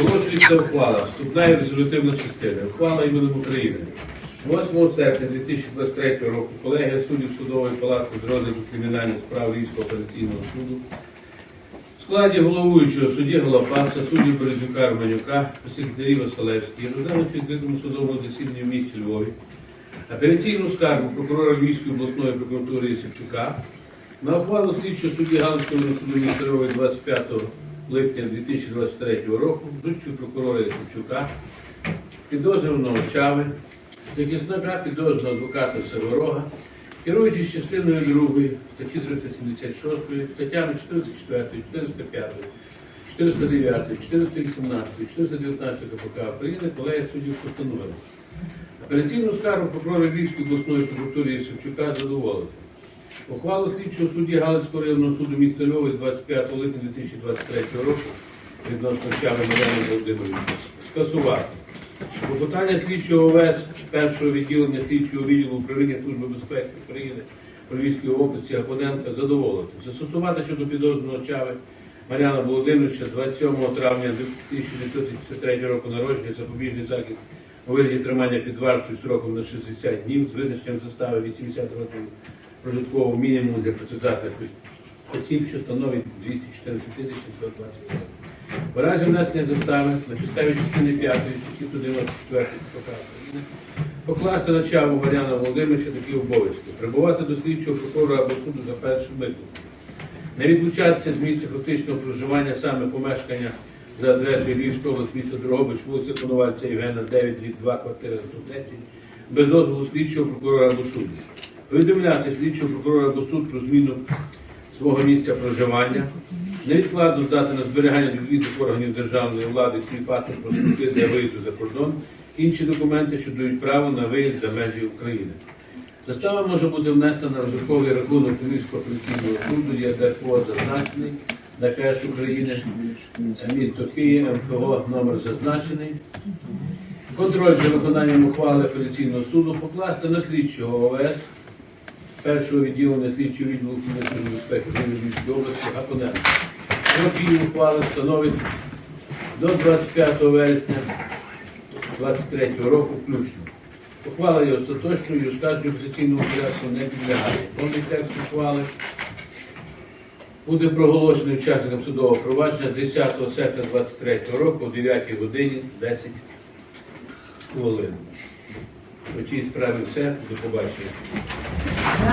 Оголошується ухвала. Вступна і резолютивна частина. Ухвала іменем України. 8 серпня 2023 року колегія суддів судової палати з розгляду кримінальних справ Львівського апеляційного суду в складі головуючого судді Голопаца, суддів Березюка Романюка, секретарів Василевський, розглянув відкритому судовому засіданні в місті Львові апеляційну скаргу прокурора Львівської обласної прокуратури Єсипчука на ухвалу слідчого судді Галицького суду місцевої 25 липня 2023 року суддю прокурора Єсипчука, підозрюваного Чави, захисника підозрюваного адвоката Северога, керуючись частиною 2 статті 376, статтями 404, 405, 409, 418, 419 КПК України колегія суддів постановила. Апеляційну скаргу прокурора Львівської обласної прокуратури Єсипчука задоволити. Ухвалу слідчого судді Галицького районного суду міста Львова 25 липня 2023 року відносно Чави Мар'яни Володимировича скасувати. Клопотання слідчого ОВС першого відділення слідчого відділу управління Служби безпеки України у Львівській області Гапоненка задоволити. Застосувати щодо підозрюваного Чави Мар'яна Володимировича 27 травня 1933 року народження запобіжний захід у вигляді тримання під вартою строком на 60 днів з визначенням застави 80 років прожиткового мінімуму для працездатних осіб, що становить 214 тисяч 720 гривень. В разі внесення застави на підставі частини 5 статті 194 КПК покласти на чаву Мар'яна Володимировича такі обов'язки. Прибувати до слідчого прокурора або суду за першим викликом. Не відлучатися з місця фактичного проживання саме помешкання за адресою Львівської область, місто Дрогобич, вулиця Коновальця Євгена, 9, рік 2, квартира 110, без дозволу слідчого прокурора або суду. Повідомляти слідчого прокурора або суд про зміну свого місця проживання, невідкладно здати на зберігання до відповідних органів державної влади свій паспорт паспорти для виїзду за кордон, інші документи, що дають право на виїзд за межі України. Застава може бути внесена на розраховий рахунок Львівського апеляційного суду, є ДРПО зазначений, ДКС України, місто Київ, МФО, номер зазначений. Контроль за виконанням ухвали апеляційного суду покласти на слідчого ОВС першого відділення слідчого відділу Комітету безпеки Львівської області Гапоненка. Строк дії ухвали становить до 25 вересня 2023 року включно. Ухвала є остаточною і оскарженню позиційного порядку не підлягає. Повний текст ухвали буде проголошений учасникам судового провадження з 10 серпня 2023 року о 9 годині 10 хвилин. У тій справі все. До побачення. yeah